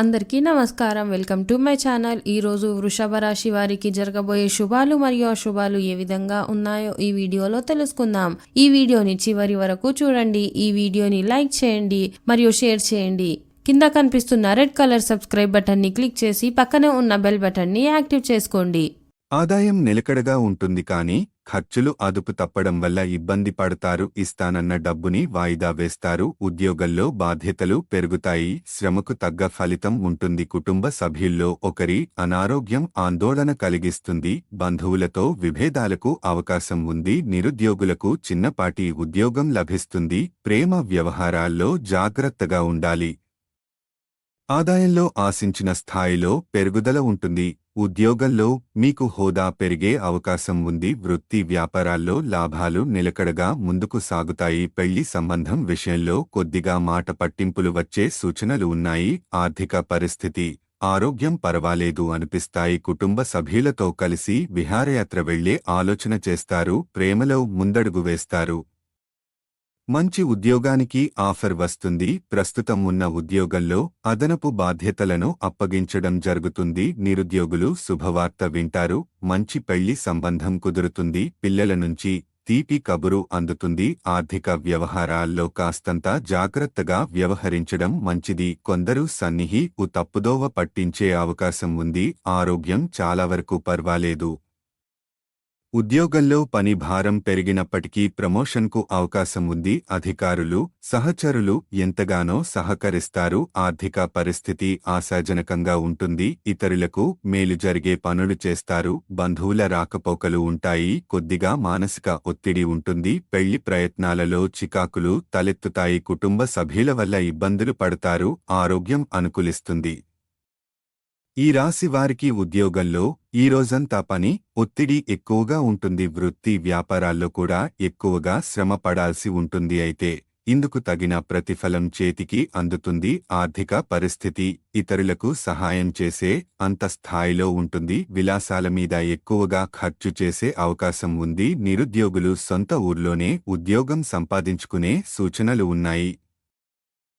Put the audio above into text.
అందరికీ నమస్కారం. Welcome to my channel. ఈ రోజు వృషభ రాశి వారికి జరగబోయే శుభాలు మరియు అశుభాలు ఏ విధంగా ఉన్నాయో ఈ వీడియోలో తెలుసుకుందాం. ఈ వీడియోని చివరి వరకు చూడండి. ఈ వీడియోని లైక్ చేయండి మరియు షేర్ చేయండి. కింద కనిపిస్తున్న రెడ్ కలర్ సబ్స్క్రైబ్ బటన్ని క్లిక్ చేసి పక్కనే ఉన్న బెల్ బటన్ని యాక్టివ్ చేసుకోండి. ఆదాయం నిలకడగా ఉంటుంది కానీ ఖర్చులు అదుపు తప్పడం వల్ల ఇబ్బంది పడతారు ఇస్తానన్న డబ్బుని వాయిదా వేస్తారు ఉద్యోగంలో బాధ్యతలు పెరుగుతాయి శ్రమకు తగ్గ ఫలితం ఉంటుంది కుటుంబ సభ్యుల్లో ఒకరి అనారోగ్యం ఆందోళన కలిగిస్తుంది బంధువులతో విభేదాలకు అవకాశం ఉంది నిరుద్యోగులకు చిన్నపాటి ఉద్యోగం లభిస్తుంది ప్రేమ వ్యవహారాల్లో జాగ్రత్తగా ఉండాలి. ఆదాయంలో ఆశించిన స్థాయిలో పెరుగుదల ఉంటుంది. ఉద్యోగంలో మీకు హోదా పెరిగే అవకాశం ఉంది. వృత్తి వ్యాపారాల్లో లాభాలు నిలకడగా ముందుకు సాగుతాయి. పెళ్ళి సంబంధం విషయంలో కొద్దిగా మాట పట్టింపులు వచ్చే సూచనలు ఉన్నాయి. ఆర్థిక పరిస్థితి ఆరోగ్యం పర్వాలేదు అనిపిస్తాయి. కుటుంబ సభ్యులతో కలిసి విహారయాత్ర వెళ్ళే ఆలోచన చేస్తారు. ప్రేమలో ముందడుగు వేస్తారు. మంచి ఉద్యోగానికి ఆఫర్ వస్తుంది. ప్రస్తుతం ఉన్న ఉద్యోగంలో అదనపు బాధ్యతలను అప్పగించడం జరుగుతుంది. నిరుద్యోగులు శుభవార్త వింటారు. మంచి పెళ్ళి సంబంధం కుదురుతుంది. పిల్లల నుంచి తీపి కబురు అందుతుంది. ఆర్థిక వ్యవహారాల్లో కాస్తంత జాగ్రత్తగా వ్యవహరించడం మంచిది. కొందరు సన్నిహి ఉ తప్పుదోవ పట్టించే అవకాశం ఉంది. ఆరోగ్యం చాలా వరకు పర్వాలేదు. ఉద్యోగంలో పని భారం పెరిగినప్పటికీ ప్రమోషన్కు అవకాశం ఉంది. అధికారులు సహచరులు ఎంతగానో సహకరిస్తారు. ఆర్థిక పరిస్థితి ఆశాజనకంగా ఉంటుంది. ఇతరులకు మేలు జరిగే పనులు చేస్తారు. బంధువుల రాకపోకలు ఉంటాయి. కొద్దిగా మానసిక ఒత్తిడి ఉంటుంది. పెళ్ళి ప్రయత్నాలలో చికాకులు తలెత్తుతాయి. కుటుంబ సభ్యుల వల్ల ఇబ్బందులు పడతారు. ఆరోగ్యం అనుకూలిస్తుంది. ఈ రాశి వారికి ఉద్యోగంలో ఈ రోజంతా పని ఒత్తిడి ఎక్కువగా ఉంటుంది. వృత్తి వ్యాపారాల్లో కూడా ఎక్కువగా శ్రమ పడాల్సి ఉంటుంది. అయితే ఇందుకు తగిన ప్రతిఫలం చేతికి అందుతుంది. ఆర్థిక పరిస్థితి ఇతరులకు సహాయం చేసే అంత స్థాయిలో ఉంటుంది. విలాసాల మీద ఎక్కువగా ఖర్చు చేసే అవకాశం ఉంది. నిరుద్యోగులు సొంత ఊర్లోనే ఉద్యోగం సంపాదించుకునే సూచనలు ఉన్నాయి.